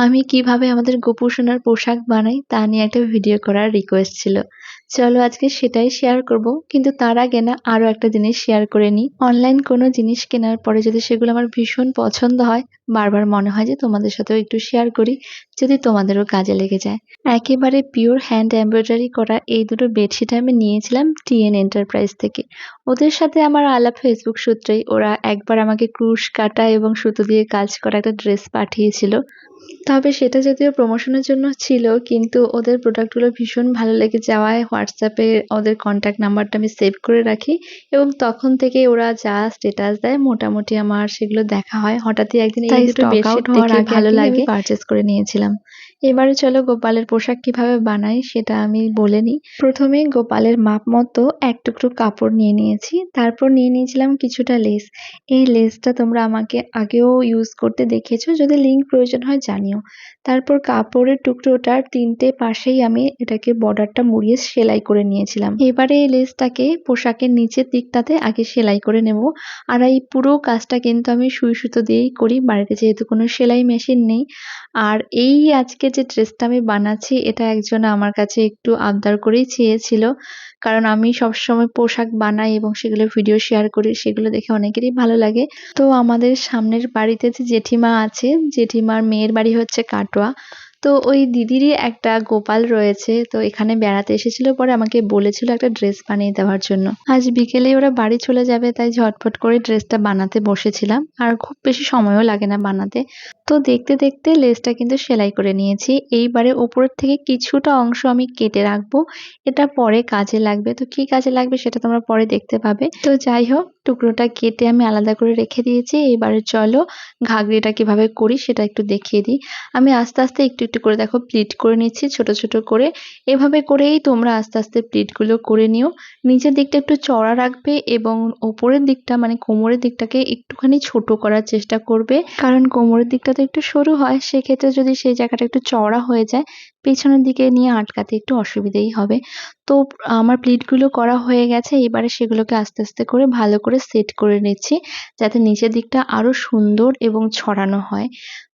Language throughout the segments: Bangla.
আমি কীভাবে আমাদের গোপু সোনার পোশাক বানাই তা নিয়ে একটা ভিডিও করার রিকোয়েস্ট ছিল। চলো আজকে সেটাই শেয়ার করব। কিন্তু তার আগে না আরও একটা জিনিস শেয়ার করে নিই। অনলাইন কোনো জিনিস কেনার পরে যদি সেগুলো আমার ভীষণ পছন্দ হয়, বারবার মনে হয় যে তোমাদের সাথেও একটু শেয়ার করি, যদি তোমাদেরও কাজে লেগে যায়। একেবারে পিওর হ্যান্ড এমব্রয়ডারি করা এই দুটো বেডশিট আমি নিয়েছিলাম টিএন এন্টারপ্রাইজ থেকে। ওদের সাথে আমার আলাপ ফেসবুক সূত্রেই ওরা একবার আমাকে ক্রুশ কাটা এবং সুতো দিয়ে কাজ করা একটা ড্রেস পাঠিয়েছিল। তবে সেটা যদিও প্রমোশনের জন্য ছিল, কিন্তু ওদের প্রোডাক্টগুলো ভীষণ ভালো লেগে যাওয়ায় হোয়াটসঅ্যাপে ওদের কন্ট্যাক্ট নাম্বারটা আমি সেভ করে রাখি এবং তখন থেকে ওরা যা স্টেটাস দেয় মোটামুটি আমার সেগুলো দেখা হয়। হঠাৎই একদিন এই দুটো বেডশিট হওয়ার ভালো লাগে। পারচেস করে নিয়েছিলাম। এবারে চলো গোপালের পোশাক কীভাবে বানাই সেটা আমি বলে নিই। প্রথমে গোপালের মাপ মতো এক টুকরো কাপড় নিয়ে নিয়েছি, তারপর নিয়ে নিয়েছিলাম কিছুটা লেস। এই লেসটা তোমরা আমাকে আগেও ইউজ করতে দেখেছ, যদি লিঙ্ক প্রয়োজন হয় জানিও। তারপর কাপড়ের টুকরোটার তিনটে পাশেই আমি এটাকে বর্ডারটা মুড়িয়ে সেলাই করে নিয়েছিলাম। এবারে এই লেসটাকে পোশাকের নিচের দিকটাতে আগে সেলাই করে নেব। আর এই পুরো কাজটা কিন্তু আমি সুই সুতো দিয়েই করি, বাড়িতে যেহেতু কোনো সেলাই মেশিন নেই। আর এই আজকে যে ড্রেসটা আমি বানাচ্ছি, এটা একজন আমার কাছে একটু আবদার করেই চেয়েছিল। কারণ আমি সবসময় পোশাক বানাই এবং সেগুলো ভিডিও শেয়ার করি, সেগুলো দেখে অনেকেরই ভালো লাগে। তো আমাদের সামনের বাড়িতে যে জেঠিমা আছে, জেঠিমার মেয়ের বাড়ি হচ্ছে কাটোয়া। তো ওই দিদিরই একটা গোপাল রয়েছে, তো এখানে বেড়াতে এসেছিল, পরে আমাকে বলেছিল একটা ড্রেস বানিয়ে দেওয়ার জন্য। আজ বিকেলে ওরা বাড়ি চলে যাবে, তাই ঝটফট করে ড্রেসটা বানাতে বসেছিলাম, আর খুব বেশি সময়ও লাগে না বানাতে। তো দেখতে দেখতে লেসটা কিন্তু সেলাই করে নিয়েছি, এইবারে ওপরের থেকে কিছুটা অংশ আমি কেটে রাখব, এটা পরে কাজে লাগবে। তো কি কাজে লাগবে সেটা তোমরা পরে দেখতে পাবে। তো যাই হোক টুকরোটা কেটে আমি আলাদা করে রেখে দিয়েছি। এবারে চলো ঘাগরিটা কীভাবে করি সেটা একটু দেখিয়ে দিই। আমি আস্তে আস্তে একটু একটু করে দেখো প্লিট করে নিচ্ছি, ছোট ছোট করে। এভাবে করেই তোমরা আস্তে আস্তে প্লিটগুলো করে নিও। নিচের দিকটা একটু চড়া রাখবে এবং ওপরের দিকটা মানে কোমরের দিকটাকে একটুখানি ছোট করার চেষ্টা করবে। কারণ কোমরের দিকটা তো একটু সরু হয়, সেক্ষেত্রে যদি সেই জায়গাটা একটু চওড়া হয়ে যায় পেছনের দিকে নিয়ে আটকাতে একটু অসুবিধেই হবে। তো আমার প্লিটগুলো করা হয়ে গেছে, এবারে সেগুলোকে আস্তে আস্তে করে ভালো করে সেট করে নিচ্ছি, যাতে নিচের দিকটা আরও সুন্দর এবং ছড়ানো হয়।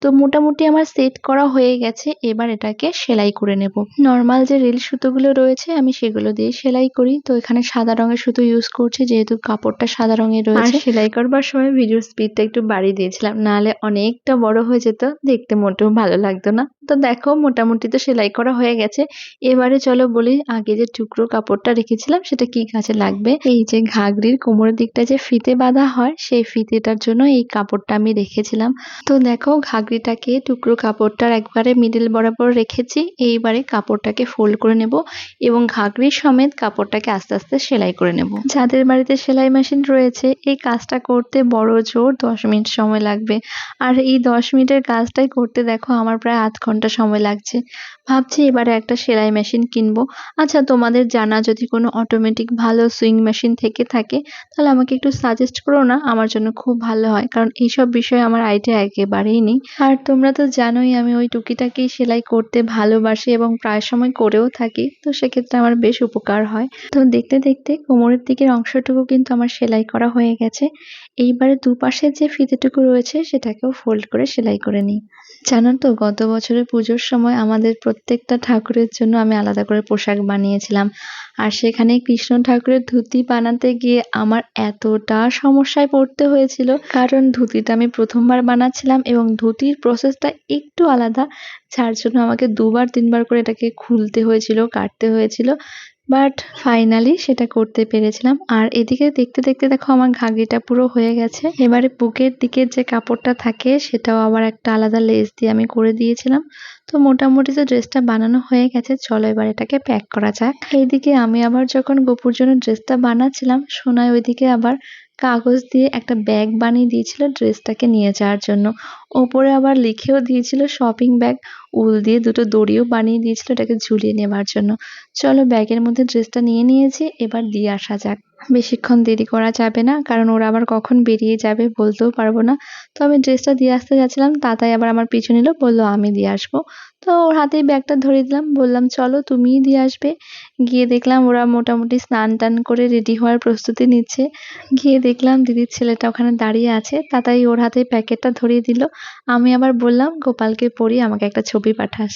তো মোটামুটি আমার সেট করা হয়ে গেছে এবার এটাকে সেলাই করে নেব। নর্মাল যে রিল সুতোগুলো রয়েছে আমি সেগুলো দিয়ে সেলাই করি। তো এখানে সাদা রঙের সুতো ইউজ করছি যেহেতু কাপড়টা সাদা রঙের রয়েছে। সেলাই করবার সময় ভিডিও স্পিডটা একটু বাড়িয়ে দিয়েছিলাম নাহলে অনেকটা বড় হয়ে যেত দেখতে মোটেও ভালো লাগতো না। তো দেখো মোটামুটি তো সেলাই করা হয়ে গেছে। এবারে চলো বলি আগে যে টুকরো কাপড়টা রেখেছিলাম সেটা কি কাজে লাগবে? এই যে ঘাগরির কোমরের দিকটা যে ফিতে বাঁধা হয় সেই ফিতেটার জন্য এই কাপড়টা আমি রেখেছিলাম। তো দেখো ঘাগরিটাকে টুকরো কাপড়টার একবারে মিডিল বরাবর রেখেছি। এইবারে কাপড়টাকে ফোল্ড করে নেব এবং ঘাগরির সমেত কাপড়টাকে আস্তে আস্তে সেলাই করে নেব। যাদের বাড়িতে সেলাই মেশিন রয়েছে, এই কাজটা করতে বড় জোর দশ মিনিট সময় লাগবে। আর এই দশ মিনিটের কাজটাই করতে দেখো আমার প্রায় আধ ঘণ্টা সময় লাগছে। ভাবছি এবারে একটা সেলাই মেশিন কিনবো। আচ্ছা তোমাদের জানা যদি কোনো অটোমেটিক ভালো সুইং মেশিন থেকে থাকে, তাহলে আমাকে একটু সাজেস্ট করো না, আমার জন্য খুব ভালো হয়। কারণ এইসব বিষয়ে আমার আইডিয়া একেবারেই নেই। আর তোমরা তো জানোই আমি ওই টুকিটাকেই সেলাই করতে ভালোবাসি এবং প্রায় সময় করেও থাকি, তো সেক্ষেত্রে আমার বেশ উপকার হয়। তো দেখতে দেখতে কোমরের দিকের অংশটুকু কিন্তু আমার সেলাই করা হয়ে গেছে। এইবারে দুপাশে যে ফিতেটুকু রয়েছে সেটাকেও ফোল্ড করে সেলাই করে নিই। জানো তো, গত বছরের পুজোর সময় আমাদের প্রত্যেকটা ঠাকুরের জন্য আমি আলাদা করে পোশাক বানিয়েছিলাম। আর সেখানে কৃষ্ণ ঠাকুরের ধুতি বানাতে গিয়ে আমার এতটা সমস্যায় পড়তে হয়েছিল। কারণ ধুতিটা আমি প্রথমবার বানাচ্ছিলাম এবং ধুতির প্রসেসটা একটু আলাদা। যার জন্য আমাকে দুবার, তিনবার করে এটাকে খুলতে হয়েছিল, কাটতে হয়েছিল। বাট ফাইনালি সেটা করতে পেরেছিলাম। আর এদিকে দেখতে দেখতে দেখো আমার ঘাগরিটা পুরো হয়ে গেছে। এবারে বুকের দিকের যে কাপড়টা থাকে সেটাও আবার একটা আলাদা লেস দিয়ে আমি করে দিয়েছিলাম। তো মোটামুটি তো ড্রেসটা বানানো হয়ে গেছে। চলো এবার এটাকে প্যাক করা যাক। এইদিকে আমি আবার যখন গোপুর জন্য ড্রেসটা বানাচ্ছিলাম সোনায় ওইদিকে আবার কাগজ দিয়ে একটা ব্যাগ বানিয়ে দিয়েছিল ড্রেসটাকে নিয়ে যাওয়ার জন্য। ওপরে আবার লিখেও দিয়েছিল শপিং ব্যাগ। উল দিয়ে দুটো দড়িও বানিয়ে দিয়েছিল এটাকে ঝুলিয়ে নেবার জন্য। চলো ব্যাগের মধ্যে ড্রেসটা নিয়ে নিয়েছি, এবার দিয়ে আসা যাক। বেশিক্ষণ দেরি করা যাবে না, কারণ ওরা আবার কখন বেরিয়ে যাবে বলতেও পারব না। তো আমি ড্রেসটা দিয়ে আসতে যাচ্ছিলাম, তাতাই আবার আমার পিছু নিল, বলল, আমি দিয়ে আসব। তো ওর হাতেই ব্যাগটা ধরে দিলাম। বললাম, চলো তুমিই দিয়ে আসবে। গিয়ে দেখলাম ওরা মোটামুটি স্নান টান করে রেডি হওয়ার প্রস্তুতি নিচ্ছে। গিয়ে দেখলাম দিদির ছেলেটা ওখানে দাঁড়িয়ে আছে। তাতাই ওর হাতে প্যাকেটটা ধরিয়ে দিল। আমি আবার বললাম, গোপালকে পড়িয়ে আমাকে একটা ছবি পাঠাস।